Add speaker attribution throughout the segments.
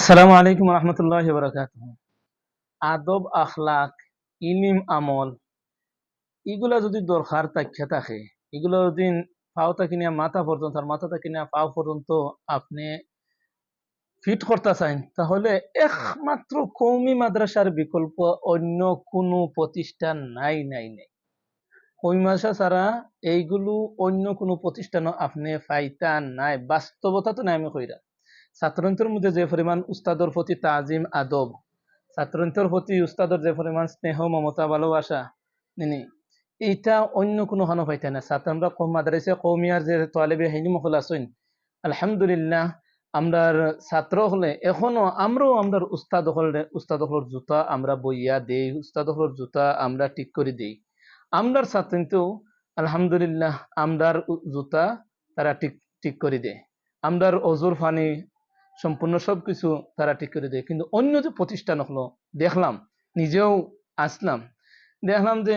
Speaker 1: আসসালামু আলাইকুম রহমতুল্লাহ বরকাত আদব, আখলাক, ইলিম, আমল, এগুলা যদি দরকার তাক্ষা থাকে, এগুলো যদি পাও থাকি নিয়ে মাথা পর্যন্ত, আর মাথা থাকি নিয়ে পাও পর্যন্ত আপনি ফিট করতে চান, তাহলে একমাত্র কৌমি মাদ্রাসার বিকল্প অন্য কোনো প্রতিষ্ঠান নাই নাই নাই। কৌমি মাদ্রাসা ছাড়া এইগুলো অন্য কোনো প্রতিষ্ঠানও আপনি পাইতা নাই, বাস্তবতা তো নাই আমি কইরা। ছাত্রন্তের মধ্যে যে পরিমাণ উস্তাদর প্রতি তাজিম, আদব ছাত্রন্তের প্রতি উস্তাদর যে পরিমাণ স্নেহ, মমতা, ভালোবাসা, নিনি, এইটা অন্য কোনো হানো পাইতে না। ছাত্র আমরা কম মাদ্রাসা কৌমিয়ার যে তোয়ালেবে হেনি মহল আসইন আলহামদুলিল্লাহ আমরার ছাত্র হলে এখনও আমরাও আমরার উস্তাদ হলে, উস্তাদ হলর জুতা আমরা বইয়া দেই, উস্তাদ হলর জুতা আমরা ঠিক করে দেই। আমরার ছাত্রতেও আলহামদুলিল্লাহ আমরার উ- জুতা তারা ঠিক ঠিক করে দেয়। আমরার অজুর ফানি সম্পূর্ণ সবকিছু তারা ঠিক করে দেয়। কিন্তু অন্য যে প্রতিষ্ঠান হলো, দেখলাম, নিজেও আসলাম। দেখলাম যে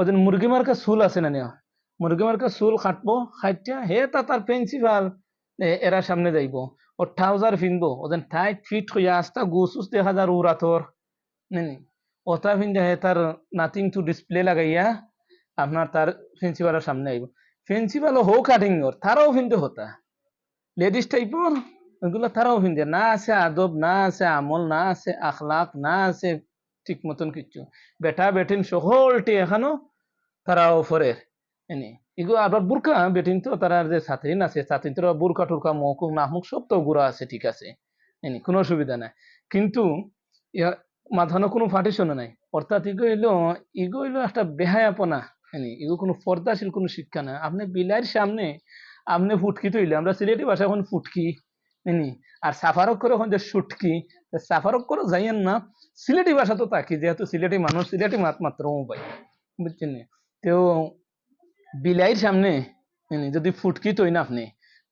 Speaker 1: ওদের মুরগি মার্কা চুল আছে না নেওয়া? মুরগি মার্কা চুল কাটবো খাইটা হে তা তার প্রিন্সিপাল এরা সামনে যাইব। ও ট্রাউজার ফিনবো ওদের টাইট ফিট হইয়া আস্তা গুসুস দেখা যার উড়াতর নেনি ওটা ফিনতে হে তার নাথিং টু ডিসপ্লে লাগাইয়া আপনার তার প্রিন্সিপালের সামনে আইব। প্রিন্সিপালও হো কাটিং ওর তারাও ফিনতে হতা। লেডিস টাইপর ওইগুলো তারাও হিন্দে। না আছে আদব, না আছে আমল, না আছে আখলাক না আছে ঠিক মতন কিছু বেটা, বেটিন সকলটি এখানো তারাও ফরের এনে এগুলো আবার বুরকা, বেটিন তো তারা যে ছাত্রীন আছে, ছাত্রীন তো বুরকা, টুরকা মকুক নাহমুক সব তো গুড়া আছে, ঠিক আছে। এনে কোনো অসুবিধা নাই। কিন্তু মাথানো কোনো পার্টিশন নাই। অর্থাৎ ইগো হইল ইগো হইল একটা বেহায়াপনা। এনে ইগো কোনো পর্দাশীল কোনো শিক্ষা না আপনি বিলাইয়ের সামনে, আপনি ফুটকি তৈলে, আমরা সিলেটি ভাষা এখন ফুটকি। নি আর সাফারক করে ওখান যে সুটকি সাফারক করে যাইয়েন না। সিলেটি ভাষা তো তাকি, যেহেতু সিলেটি মানুষ, সিলেটি মাত মাত্র পাই বুঝছেন? তো বিলাইয়ের সামনে যদি ফুটকি তৈ না আপনি,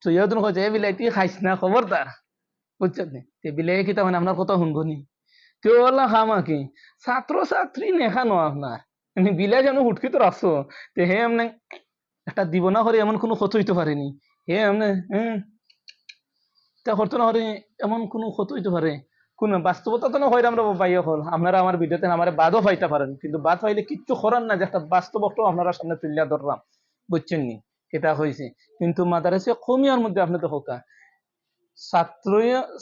Speaker 1: তো ইয়ে তো কয় যে বিলাইটি খাইস না খবর তার বুঝছেন? তে বিলাই কি তার আপনার কথা শুনব নি? তো ওলা খামা কি ছাত্র ছাত্রী নেখানো আপনার বিলাই যেন ফুটকি তো রাখছো, তে হে এমনি একটা দিব না করে এমন কোনো ক্ষতি হইতে পারেনি। হে এমনি হম তা করতে না পারে এমন কোনো ক্ষত হইতে পারে? কোন বাস্তবতা তো না হয় আমরা পাইয়া হল আপনারা আমার ভিডিওতে আমার বাদও পাইতে পারেন। কিন্তু বাদ পাইলে কিচ্ছু করার না যে একটা বাস্তবটা আপনারা সামনে তুলিয়া ধরলাম। বুঝছেন নি এটা হয়েছে কিন্তু মাদারাসে কমিয়ার মধ্যে আপনি তো হোকা ছাত্র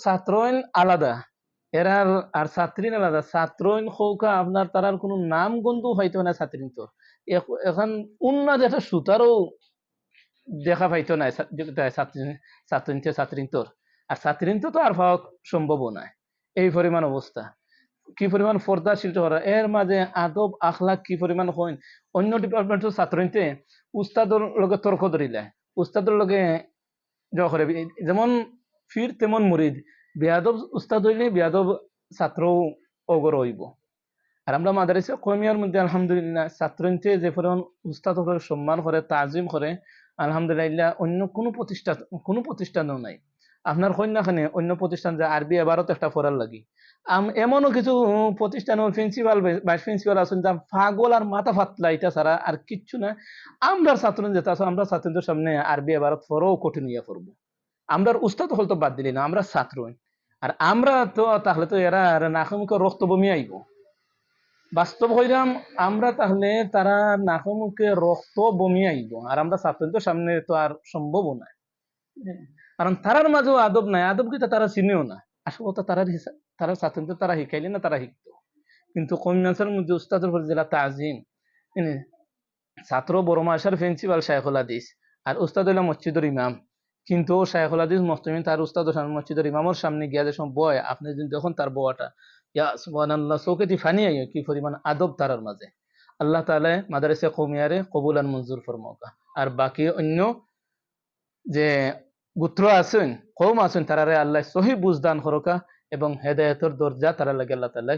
Speaker 1: ছাত্রইন আলাদা। এরা আর ছাত্রীন আলাদা। ছাত্রইন হোকা আপনার তারার কোনো নাম গন্ধ হইতো না ছাত্রীন তো। এখন উন্নত একটা সুতারও দেখা পাইতো না ছাত্রী ছাত্রীন ছাত্রীন তোর। আর ছাত্রীন তো আর পাওয়া সম্ভব নয় এই পরিমাণ অবস্থা। কি পরিমাণ পর্দাশীল করা এর মাঝে আদব আখলাক কি পরিমাণ হইন, অন্য ডিপার্টমেন্টের ছাত্রইতে উস্তাদর লগে তর্ক ধরিলে উস্তাদর লগে করে যেমন ফির তেমন মুরিদ বিয়াদব উস্তাদ হইলে বিয়াদব ছাত্র অগর হইব। আর আমরা মাদারিসে কমিয়ার মধ্যে আলহামদুলিল্লাহ ছাত্রইতে যে পরিমাণ উস্তাদ সম্মান করে তাজিম করে আলহামদুলিল্লাহ অন্য কোনো প্রতিষ্ঠান কোনো প্রতিষ্ঠানও নাই। আপনার কন্যাখানে অন্য প্রতিষ্ঠান যে আরবি এবারও তো একটা পড়ার লাগি। এমনও কিছু প্রতিষ্ঠান প্রিন্সিপাল ভাইস প্রিন্সিপাল আছেন যা পাগল আর মাথা ফাতলা এটা ছাড়া আর কিচ্ছু না। আমরা ছাত্র যেটা আছে, আমরা ছাত্রদের সামনে আরবি এবারত পড়াও কঠিন ইয়া পড়ব। আমরা উস্তাদ হল তো বাদ দিলি না, আমরা ছাত্র। আর আমরা তো, তাহলে তো এরা আর নাকমুখে রক্ত বমি আইব। বাস্তব হইলাম, আমরা তাহলে তারা নাকমুখে রক্ত বমি আইব। আর আমরা ছাত্রদের সামনে তো আর সম্ভব না। কারণ তারার মাঝেও আদব নাই আদব কিন্তু তারা চিনেও না। আসল কথা তারা তারা ছাত্রদের তারা শিখাইলে না তারা শিখতো কিন্তু কমিউনাসের মধ্যে উস্তাদের উপর জেলা তাজিম ছাত্র বড় মাসার প্রিন্সিপাল শাইখুল হাদিস আর উস্তাদ হইলাম মসজিদের ইমাম। কিন্তু শাইখুল হাদিস মস্তমিন তার উস্তাদ মসজিদের ইমামের সামনে গিয়া যে সময় বয়, আপনি যদি দেখুন তার বয়াটা। ইয়া সুবহানাল্লাহ দি ফানি আইয় কি পরিমাণ আদব তারার মাঝে আল্লাহ তাআলা মাদারিসে কৌমিয়ারে কবুলান মঞ্জুর ফরমাওকা আর বাকি অন্য যে গোত্র কম কৌম তারা তারারে আল্লাহ সহি বুঝদান হরকা এবং হেদায়তর দরজা তারা লাগে আল্লাহ তাআলা